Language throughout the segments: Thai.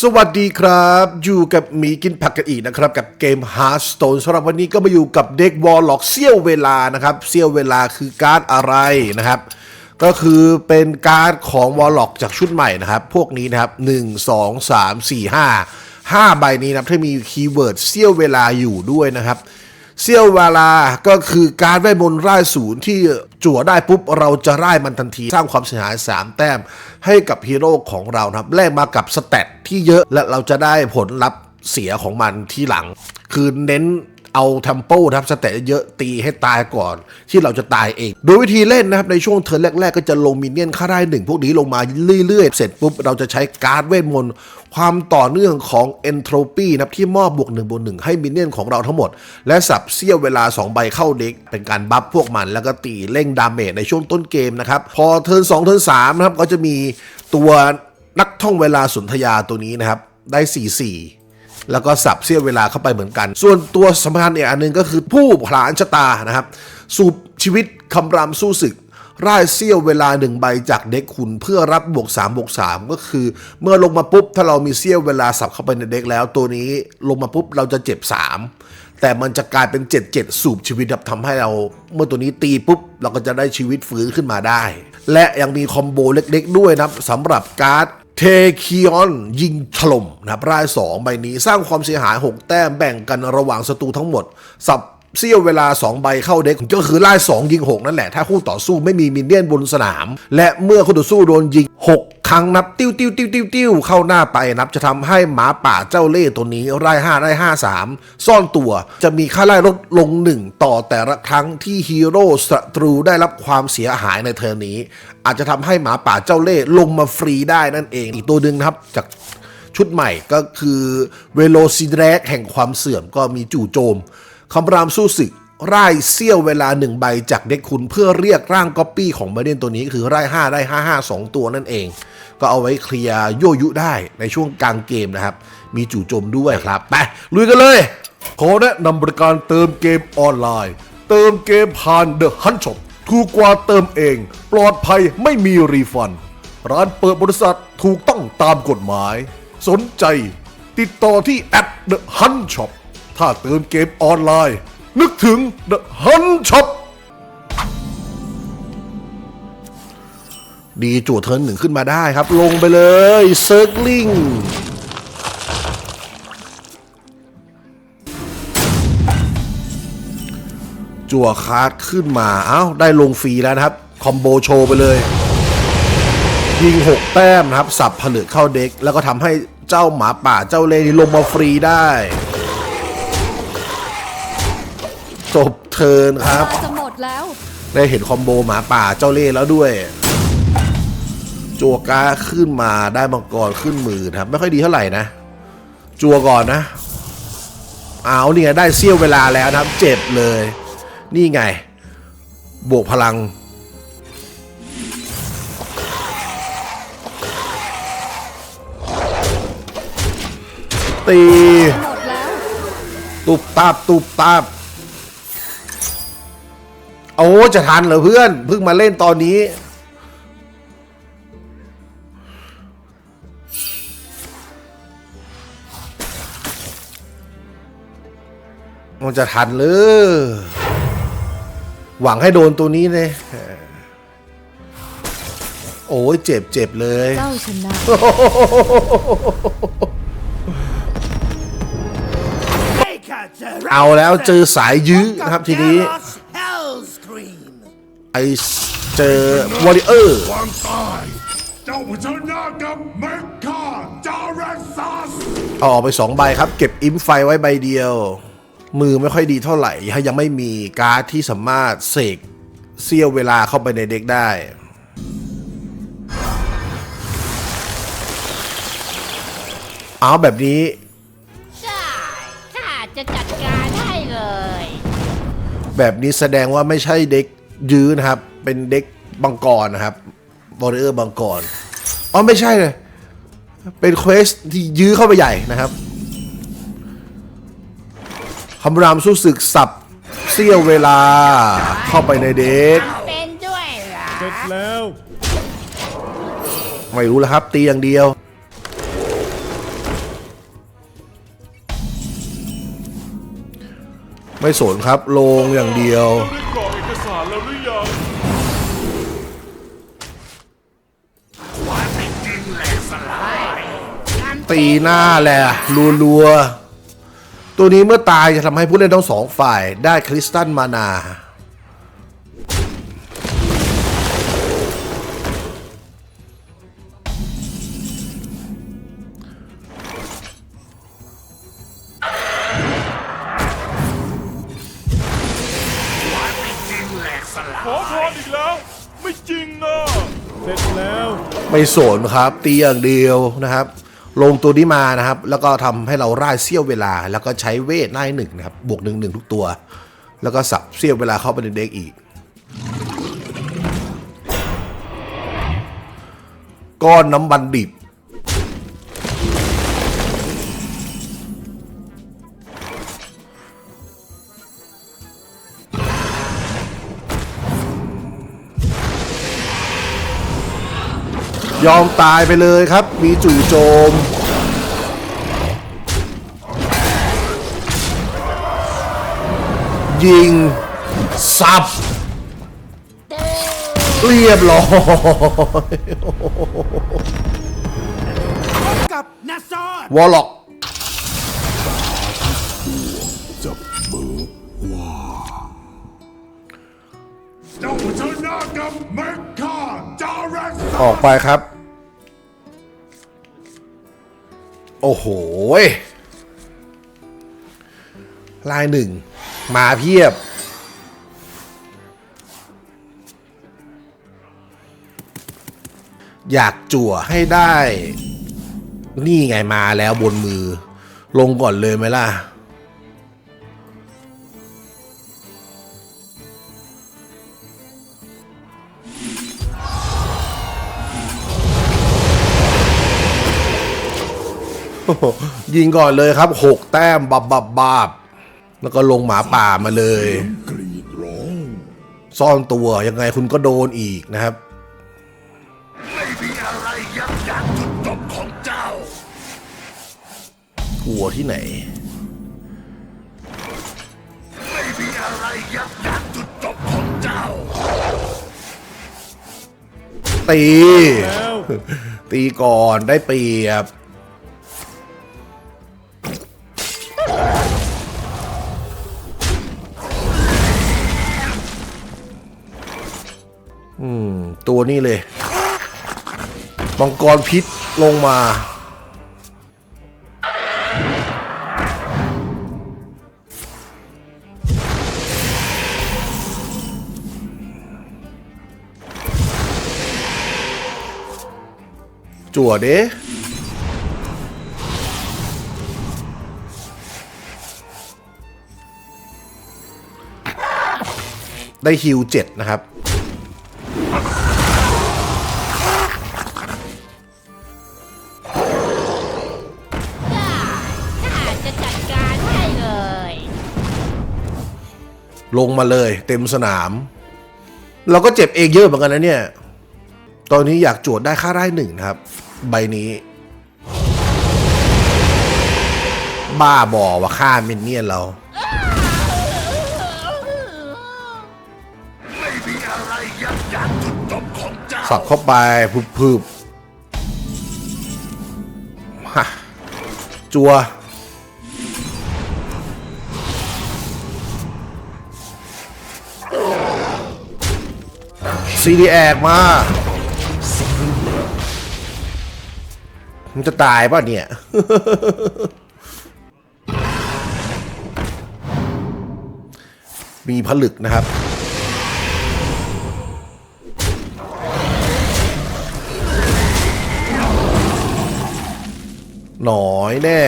สวัสดีครับ อยู่กับหมีกินผักกันอีกนะครับ กับเกม Hearthstone สำหรับวันนี้ก็มาอยู่กับเด็กวอลล็อกเซี่ยวเวลานะครับเซี่ยวเวลาคือการอะไรนะครับ ก็คือเป็นการของวอลล็อกจากชุดใหม่นะครับ พวกนี้นะครับ 1 2 3 4 5 5 ใบนี้นะครับที่มีคีย์เวิร์ดเซี่ยวเวลาอยู่ด้วยนะครับ เซี่ยวเวลาก็คือการเวทมนต์ร่ายศูนย์ที่จั่วได้ปุ๊บเราจะร่ายมันทันทีสร้างความเสียหาย 3 แต้มให้กับฮีโร่ของเรานะครับแลกมากับสเตตที่เยอะและเราจะได้ผลลัพธ์เสียของมันที่หลัง คือเน้นเอาเทมโปนะครับสเตตเยอะตีให้ตายก่อน ที่เราจะตายเอง โดยวิธีเล่นนะครับในช่วงเทิร์นแรก ๆ ก็จะลงมินเนี่ยนค่าได้หนึ่งพวกนี้ลงมาเรื่อยๆ เสร็จปุ๊บเราจะใช้การ์ดเวทมนต์ ความต่อเนื่องของเอนโทรปีนะครับที่มอบบวก1บวก1ให้มินเนี่ยนของเราทั้งหมด และสับเสี้ยวเวลา 2 ใบเข้าเด็ก เป็นการบัฟพวกมัน แล้วก็ตีเร่งดาเมจในช่วงต้นเกมนะครับ พอเทิร์น2เทิร์น3นะครับก็จะมีตัวนักท่องเวลาสุนธยาตัวนี้นะครับ ได้ 4-4แล้วก็สับเสี้ยวเวลาเข้าไปเหมือนกัน ส่วนตัวสำคัญอีกอันหนึ่งก็คือผู้ผลานชะตานะครับ สูบชีวิตคำรามสู้ศึก ร่ายเสี้ยวเวลาหนึ่งใบจากเด็กคุณเพื่อรับบวก3บวก3ก็คือ เมื่อลงมาปุ๊บ ถ้าเรามีเสี้ยวเวลาสับเข้าไปในเด็กแล้ว ตัวนี้ลงมาปุ๊บเราจะเจ็บ 3 แต่มันจะกลายเป็น 7-7 สูบชีวิตครับทำให้เรา เมื่อตัวนี้ตีปุ๊บ เราก็จะได้ชีวิตฟื้นขึ้นมาได้ และยังมีคอมโบเล็กๆ ด้วยนะสำหรับการ์ดเทคิออนยิงถล่มนะครับราย 2 ใบนี้สร้างความเสียหาย 6 แต้มแบ่งกันระหว่างศัตรูทั้งหมด สับ เสี้ยวเวลา 2 ใบเข้าเด็กก็คือไล่2ยิง 6 นั่นแหละ ถ้าคู่ต่อสู้ไม่มีมินเนี่ยนบนสนาม และเมื่อคู่ต่อสู้โดนยิง 6 ครั้งนับติ้วติ้วติ้วติ้วติ้วเข้าหน้าไปนับจะทำให้หมาป่าเจ้าเล่ห์ตัวนี้ไล่5ได้5 3 ซ่อนตัวจะมีค่าไล่ลดลง 1 ต่อแต่ละครั้งที่ฮีโร่ศัตรูได้รับความเสียหายในเทอร์นี้ อาจจะทำให้หมาป่าเจ้าเล่ห์ลงมาฟรีได้นั่นเอง อีกตัวหนึ่งครับจากชุดใหม่ก็คือเวโ o ซิดแรกแห่งความเสื่อมก็มีจู่โจม คำรามสู้ศึกไร่เสี้ยวเวลาหนึ่งใบจากเด็กคุณเพื่อเรียกร่างก๊อปปี้ของมาเดนตัวนี้คือไร่าย5ได้5 5 2 ตัวนั่นเอง ก็เอาไว้เคลียร์โยยุได้ในช่วงกลางเกมนะครับ มีจู่โจมด้วยครับ ไป ลุยกันเลย ขอแนะนำบริการเติมเกมออนไลน์ เติมเกมผ่าน The Hunt Shop ถูกกว่าเติมเอง ปลอดภัยไม่มีรีฟัน ร้านเปิดบริษัทถูกต้องตามกฎหมาย สนใจ ติดต่อที่แอด The Hunt Shop ถ้าเติมเกมออนไลน์ นึกถึง The Hunt Shop ดีจั่เทิร์นหนึ่งขึ้นมาได้ครับ ลงไปเลยเซิร์กลิงจั่วคาร์ดขึ้นมา เอ้า ได้ลงฟรีแล้วนะครับ คอมโบโชว์ไปเลย ยิง 6 แต้มนะครับ สับผลึกเข้าเด็ก แล้วก็ทำให้เจ้าหมาป่าเจ้าเลนี่ลงมาฟรีได้ จบเทิร์นครับ จะหมดแล้ว ได้เห็นคอมโบหมาป่าเจ้าเล่ห์แล้วด้วย จัวกาขึ้นมาได้มังกรขึ้นมือนะครับ ไม่ค่อยดีเท่าไหร่นะ จัวก่อนนะ เอานี่ไงได้เสี้ยวเวลาแล้วนะครับ เจ็บเลย นี่ไง บวกพลังตีหมดแล้วตุบตับตุบตับ โอ้จะทันเหรอเพื่อนเพิ่งมาเล่นตอนนี้ มันจะทันหรือ หวังให้โดนตัวนี้เลยโอ้ยเจ็บเจ็บเลยเจ้าชนะเอาแล้วเจอสายยื้อนะครับทีนี้ ไอเจอวอริเออร์ความตายเจ้าเผชิญหน้ากับเมคคาจาเรกซัสเอาออกไปสองใบครับ เก็บอิมไฟไว้ใบเดียว มือไม่ค่อยดีเท่าไหร่ยังไม่มีการ์ดที่สามารถเสกเสี้ยวเวลาเข้าไปในเด็กได้เอาแบบนี้ใช่ข้าจะจัดการให้เลย แบบนี้แสดงว่าไม่ใช่เด็ก ยื้อนะครับ เป็นเด็กบังกรนะครับบอร์เรอร์บังกรอ๋อไม่ใช่เลยเป็นเควสที่ยื้อเข้าไปใหญ่นะครับคำรามสู้ศึกสับเสี้ยวเวลาเข้าไปในเด็ก เป็นด้วยเหรอเสร็แล้ว ไม่รู้แล้วครับ ตีอย่างเดียว ไม่สนครับลงอย่างเดียว ตีหน้าแหละรัวๆ ตัวนี้เมื่อตายจะทำให้ผู้เล่นทั้งสองฝ่ายได้คริสตัลมานาขอพรอีกแล้ว ไม่จริงนะเสร็จแล้ว ไม่สนครับ ตีอย่างเดียวนะครับ ลงตัวนี้มานะครับ แล้วก็ทำให้เราร่ายเสี้ยวเวลา แล้วก็ใช้เวทหน้าหนึ่งนะครับ บวกหนึ่งหนึ่งทุกตัว แล้วก็สับเสี้ยวเวลาเข้าไปในเด็กอีก ก้อนน้ำบันดิบ ยอมตายไปเลยครับ มีจู่โจม ยิง สับ เรียบร้อยกับนาซอวอลล็อกเจ้าเผชิญหน้ากับเมคคา ออกไปครับ โอ้โหลายหนึ่ง มาเพียบ อยากจั่วให้ได้ นี่ไงมาแล้วบนมือ ลงก่อนเลยไหมล่ะ ยิงก่อนเลยครับหกแต้มบับบับบาบแล้วก็ลงหมาป่ามาเลย ซ่อนตัวยังไงคุณก็โดนอีกนะครับ ไม่มีอะไรยับยั้งจุดจบของเจ้ากลัวที่ไหน ไม่มีอะไรยับยั้งจุดจบของเจ้า ตี ตีก่อนได้เปรียบ ตัวนี้เลยมังกรพิษลงมา จั่วเด้ได้ฮิวเจ็ดนะครับ ลงมาเลยเต็มสนาม เราก็เจ็บเองเยอะเหมือนกันนะเนี่ย ตอนนี้อยากจวดได้ค่าได้หนึ่งนะครับ ใบนี้ บ้าบอว่าฆ่ามินเนี่ยนเราไม่มีอดเจ้าสับเข้าไปพึบพึบฮะจัว ซีดีแอกมา มันจะตายป่ะเนี่ย มีผลึกนะครับ หน่อยแน่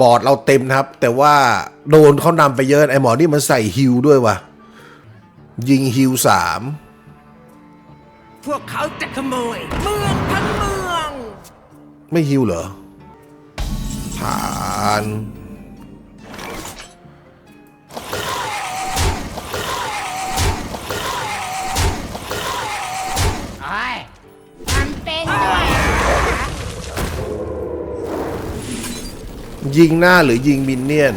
บอร์ดเราเต็มนะครับ แต่ว่าโดนเขานำไปเยอะไอหมอนี่มันใส่ฮิวด้วยว่ะยิงฮิวสามพวกเขาจะขโมยเมืองทั้งเมือง ไม่ฮิวเหรอ ผ่าน ยิงหน้าหรือยิงมินเนี่ยน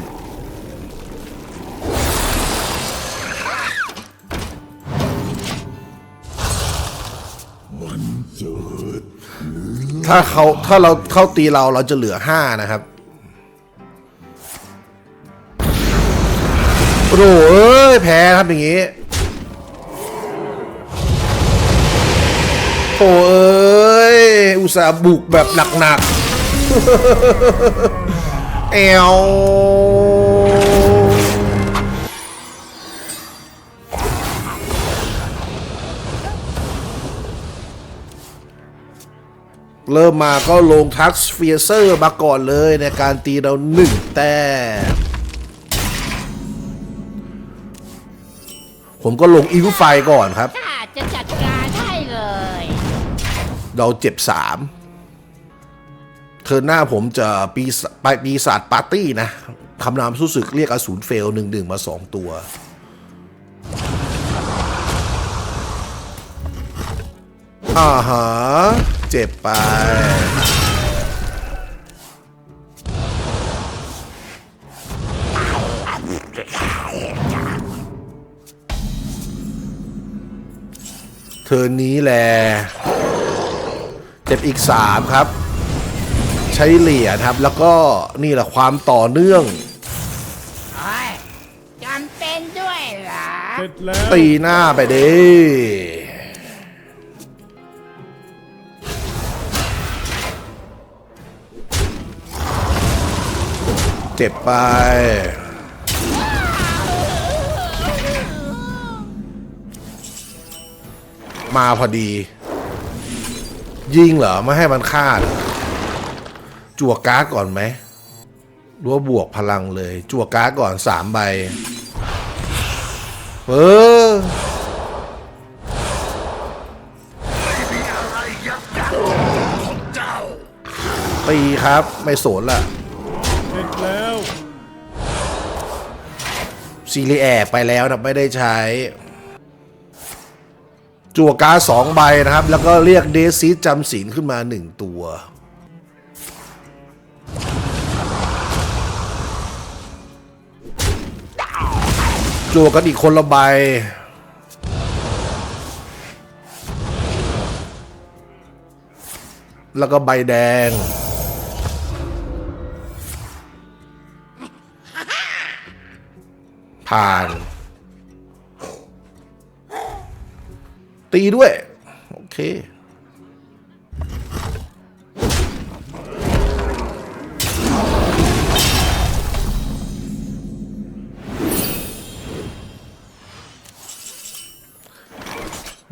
ถ้าเขาถ้าเราเข้าตีเราเราจะเหลือห้านะครับ โอ้โหเอ้ย แพ้ครับอย่างงี้โอ้เอ้ย อุตส่าห์บุกแบบหนักๆ แอวเริ่มมาก็ลงทักสเฟียเซอร์มาก่อนเลยในการตีเราหนึ่งแต้มผมก็ลงอิวไฟก่อนครับ ข้าจะจัดการให้เลย เราเจ็บสาม เทิร์นหน้าผมจะปีศาจปีศาจปาร์ตี้นะคำนามสู้ศึกเรียกอสูรเฟลหนึ่งหนึ่งมาสองตัว อ่าฮะ เจ็บไปเทิร์นนี้แหละ เจ็บอีกสามครับ ช้เหรียญครับ แล้วก็นี่แหละความต่อเนื่อง โอ้ยจำเป็นด้วยเหรอ เสร็จแล้วตีหน้าไปเด้เจ็บไป มาพอดี ยิงเหรอ ไม่ให้มันฆ่าเหรอ จั่วการ์ดก่อนไหมหรือว่าบวกพลังเลย จั่วการ์ดก่อนสามใบ เออตีครับ ไม่สนละเสร็จแล้วซีรีแอร์ไปแล้วนะไม่ได้ใช้ จั่วการ์ดสองใบนะครับ แล้วก็เรียกเดซีจำศีลขึ้นมาหนึ่งตัว จั่วกันอีกคนละใบแล้วก็ใบแดง ผ่าน ตีด้วย โอเค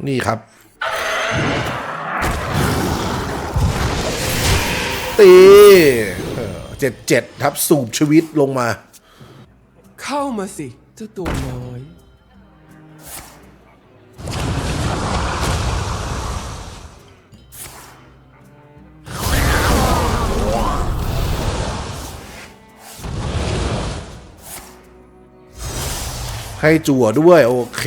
นี่ครับ ตีเจ็ดเจ็ดครับสูบชีวิตลงมา เข้ามาสิเจ้าตัวน้อยให้จั่วด้วย โอเค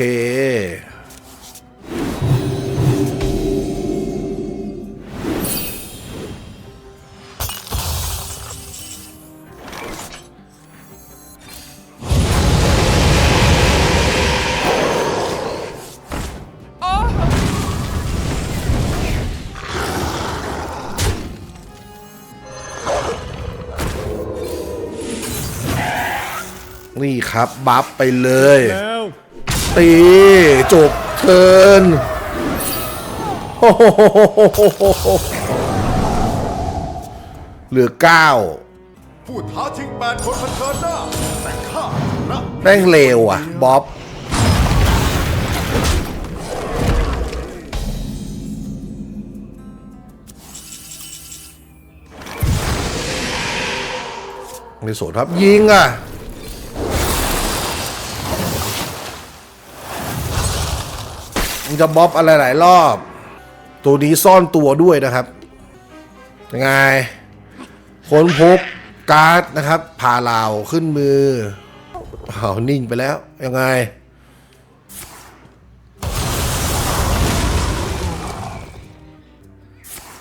ครับ บัฟไปเลยแล้วตีจบเทิร์นโอ้โหเหลือเก้าผู้ท้าชิงแปดคนเผชิญหน้าแต่ข้านะแม่งเลวอะ บ๊อบไม่สนครับยิงอะ มันจะบ๊อบอะไรหลายรอบ ตัวนี้ซ่อนตัวด้วยนะครับยังไงค้นพบการ์ดนะครับพาลาวขึ้นมือเอานิ่งไปแล้ว ยังไง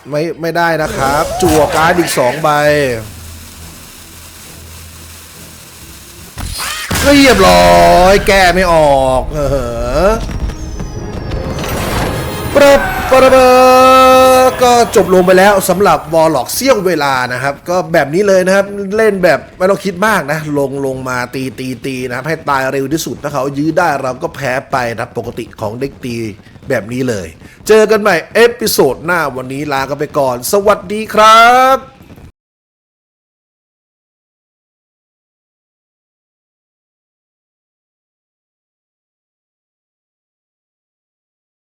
ไม่ไม่ได้นะครับ จั่วการ์ดอีกสองใบเรียบร้อย แก้ไม่ออก เออ ปรบปรบก็จบลงไปแล้วสำหรับวอลล็อกเซี่ยงเวลานะครับ ก็แบบนี้เลยนะครับ เล่นแบบไม่ต้องคิดมากนะ ลงลงมาตีตีตีนะครับ ให้ตายเร็วที่สุดถ้าเขายื้อได้เราก็แพ้ไปนะปกติของเด็กตีแบบนี้เลย เจอกันใหม่เอพิโซดหน้าวันนี้ลากันไปก่อน สวัสดีครับ